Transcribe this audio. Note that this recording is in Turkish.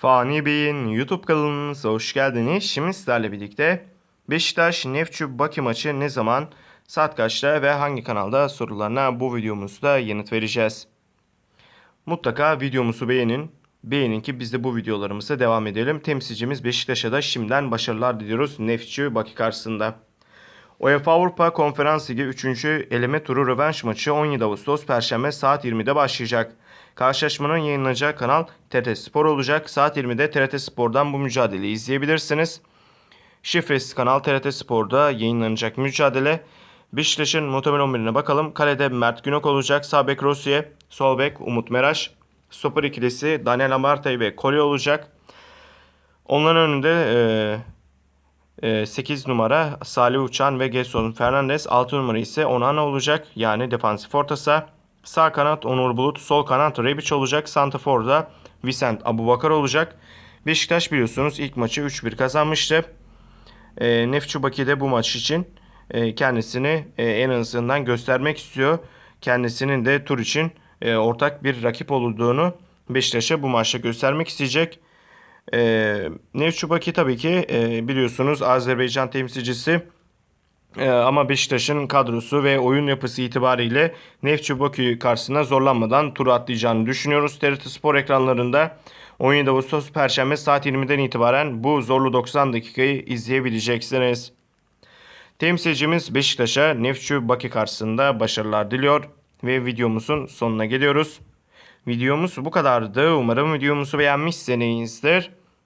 Fani Bey'in YouTube kanalınıza hoş geldiniz. Şimdi sizlerle birlikte Beşiktaş Nefçi Baki maçı ne zaman, saat kaçta ve hangi kanalda sorularına bu videomuzda yanıt vereceğiz. Mutlaka videomuzu beğenin. Beğenin ki biz de bu videolarımıza devam edelim. Temsilcimiz Beşiktaş'a da şimdiden başarılar diliyoruz Nefçi Baki karşısında. UEFA Avrupa Konferans Ligi 3. eleme turu rövanş maçı 17 Ağustos Perşembe saat 20'de başlayacak. Karşılaşmanın yayınlanacağı kanal TRT Spor olacak. Saat 20'de TRT Spor'dan bu mücadeleyi izleyebilirsiniz. Şifresiz kanal TRT Spor'da yayınlanacak mücadele. Beşiktaş'ın muhtemel 11'ine bakalım. Kalede Mert Günok olacak. Sağ bek Rossiye, sol bek Umut Meraş. Stoper ikilisi Daniel Amartey ve Koli olacak. Onların önünde e, 8 numara Salih Uçan ve Gerson Fernandez. 6 numara ise Onana olacak. Yani defansif ortası. Sağ kanat Onur Bulut. Sol kanat Rebic olacak. Santafor'da Vicent Abubakar olacak. Beşiktaş biliyorsunuz ilk maçı 3-1 kazanmıştı. E, Nefçi Baki de bu maç için e, kendisini e, en azından göstermek istiyor. Kendisinin de tur için e, ortak bir rakip olduğunu Beşiktaş'a bu maçta göstermek isteyecek. E, Nefçi Baki tabii ki e, biliyorsunuz Azerbaycan temsilcisi e, ama Beşiktaş'ın kadrosu ve oyun yapısı itibariyle Nefçi Bakü karşısında zorlanmadan turu atlayacağını düşünüyoruz. TRT Spor ekranlarında 17 Ağustos Perşembe saat 20'den itibaren bu zorlu 90 dakikayı izleyebileceksiniz. Temsilcimiz Beşiktaş'a Nefçi Bakü karşısında başarılar diliyor ve videomuzun sonuna geliyoruz. Videomuz bu kadardı. Umarım videomuzu beğenmişsinizdir.